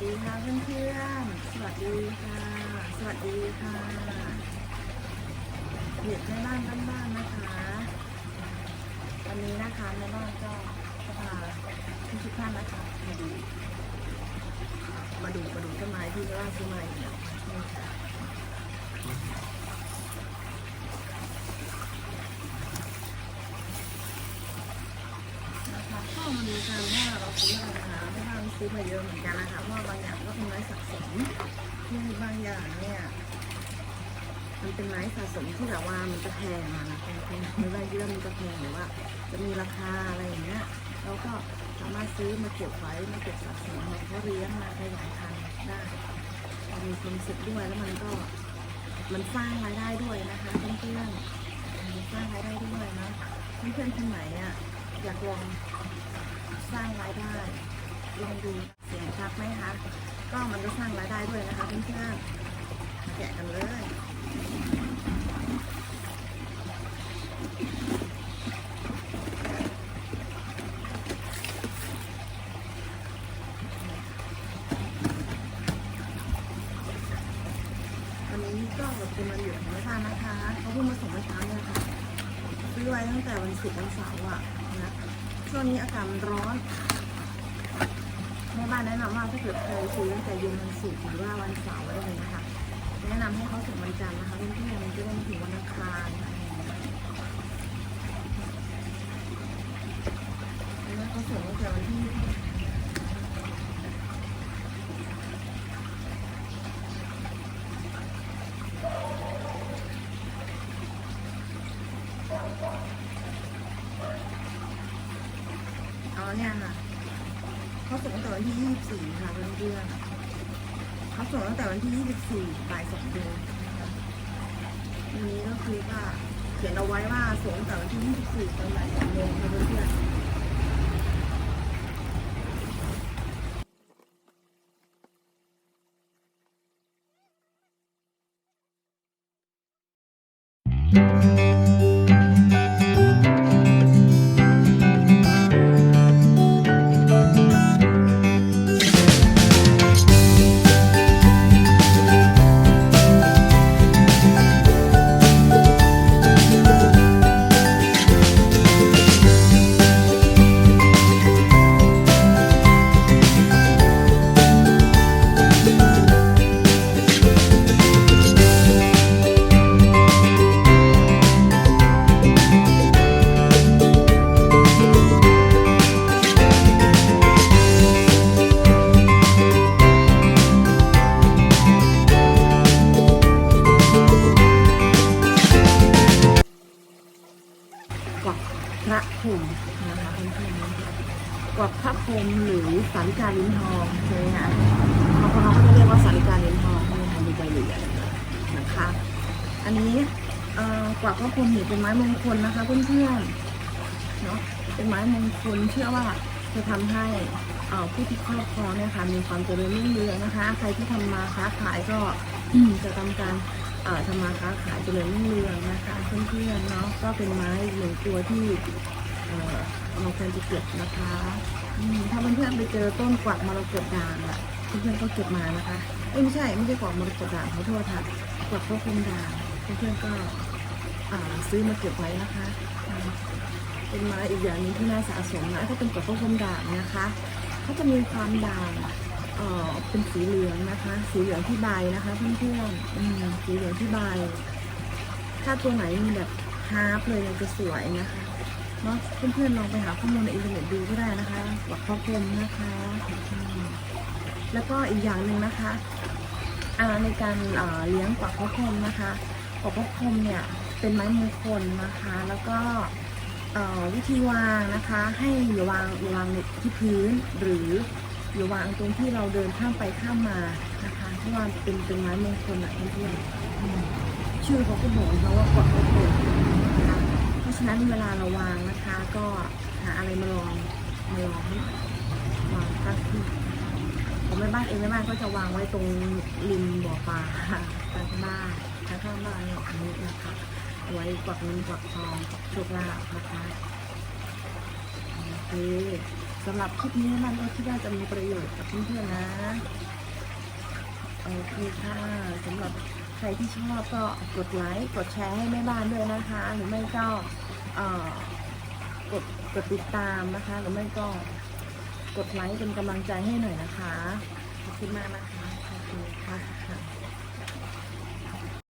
ดีค่ะเพื่อนๆสวัสดีค่ะ สวัสดีค่ะเด็กแม่บ้านบ้านๆนะคะ วันนี้นะคะแม่บ้านก็จะพาทุกท่านนะคะมาดูมาดูมาดูต้นไม้ที่แม่บ้านซื้อมาอีกนี่ค่ะนะคะก็มาดูกันว่าเราซื้ออะไร ซื้อมาเยอะเหมือนกันนะคะเพราะว่าบางอย่างก็เป็นไม้สะสมที่บางอย่างเนี่ยมันเป็นไม้สะสมที่แบบว่ามันจะแพงอะนะแพงๆไม่ว่าเยอะมันจะแพงหรือว่า จะมีราคาอะไรอย่างเงี้ยเราก็สามารถซื้อมาเก็บไว้มาเก็บสะสมมาเพาะเลี้ยงมาขยายพันธุ์ได้มีความสุขด้วยแล้วมันก็มันสร้างรายได้ด้วยนะคะเพื่อนๆมันสร้างรายได้ด้วยนะเพื่อนๆคนไหนอะอยากลองสร้างรายได้ ลองดูเสียงชัดไหมคะก็มันก็สร้างรายได้ด้วยนะคะเพื่อนๆมาแกะกันเลยวันนี้ก็เป็นวันหยุดของแม่บ้านนะคะเขาเพิ่งมาส่งเมื่อเช้าเนี่ยค่ะซื้อไว้ตั้งแต่วันศุกร์วันเสาร์อะนะช่วงนี้อากาศมันร้อน แม่บ้านแนะนำว่าถ้าเกิดใครซื้อตั้งแต่เย็นวันศุกร์หรือว่าวันเสาร์อะไรอย่างเงี้ยค่ะ แนะนำให้เขาส่งวันจันทร์นะคะเพื่อนๆมันจะได้ไม่ถึงวันอังคารอะไรอย่างเงี้ยแล้วเขาส่งตั้งแต่วันที่อ๋อเนี่ยค่ะ เขาส่งตั้งแต่วันที่ 24 ค่ะเพื่อนๆเขาส่งตั้งแต่วันที่ 24บ่ายสองโมงนะคะอันนี้ก็คือว่าเขียนเอาไว้ว่าส่งตั้งแต่วันที่ 24ตอนบ่ายสองโมงค่ะเพื่อนๆก พระพรหมนะคะเพื่อนๆกวักพระพรหมหรือสาริกาลิ้นทองใช่ไหมคะบางคนเขาก็จะเรียกว่าสาริกาลิ้นทองนี่ค่ะดูใบเหลืองนะคะ อันนี้กวักพระพรหมนี่เป็นไม้มงคลนะคะเพื่อนๆเนาะเป็นไม้มงคลเชื่อว่าจะทำให้ผู้ที่ครอบครองเนี่ยค่ะมีความเจริญรุ่งเรืองนะคะ ใครที่ทำมาค้าขายก็จะทำการ ทำมาค้าขายเจริญรุ่งเรืองนะคะเพื่อนๆเนาะก็เป็นไม้หนึ่งตัวที่เอ่อเราควรจะเก็บนะคะถ้าเพื่อนๆไปเจอต้นกวักมรกตด่างอะเพื่อนๆก็เก็บมานะคะเอ้ไม่ใช่ไม่ใช่กวักมรกตด่างขอโทษค่ะกวักพวกคุมด่างเพื่อนๆก็อ่าซื้อมาเก็บไว้นะคะ เป็นไม้อีกอย่างนึงที่น่าสะสมนะถ้าเป็นกวักพวกคุมด่างนะคะเขาจะมีความด่าง เอ่อเป็นสีเหลืองนะคะ สีเหลืองที่ใบนะคะเพื่อนๆอืมสีเหลืองที่ใบ ถ้าตัวไหนมีแบบฮาร์ปเลยจะสวยนะคะเนาะเพื่อนๆลองไปหาข้อมูลในอินเทอร์เน็ตดูก็ได้นะคะหวักข้อคมนะคะแล้วก็อีกอย่างหนึ่งนะคะในการเลี้ยงกวักข้อคมนะคะกวักข้อคมเนี่ยเป็นไม้มงคลนะคะ แล้วก็วิธีวางนะคะ ให้อย่าวางอย่าวางที่พื้นหรือ อย่วางตรงที่เราเดินข้ามไปข้ามมานะคะเพราะว่าเป็นเป็นไม้มงคลอะเพื่อนๆชื่อเขาก็บอกนะคะว่ากวักเขาโกนะคะเพราะฉะนั้นเวลาเราวางนะคะ ก็หาอะไรมาลองมาลองให้วางตั้งที่ผมแม่บ้านเองแม่บ้านก็จะวางไว้ตรงริมบ่อปลาค่ะทางบ้านทางข้างบ้านเนี่ยอันนี้นะคะไว้กวักเงินกวักทองกวักโชคลาภนะคะโอเค สำหรับคลิปนี้มันก็คิดว่าจะมีประโยชน์กับเพื่อนๆนะโอเคค่ะสำหรับใครที่ชอบก็กดไลค์กดแชร์ให้แม่บ้านด้วยนะคะ หรือไม่ก็กดกดติดตามนะคะ หรือไม่ก็กดไลค์เป็นกำลังใจให้หน่อยนะคะขอบคุณมากนะคะขอบคุณค่ะ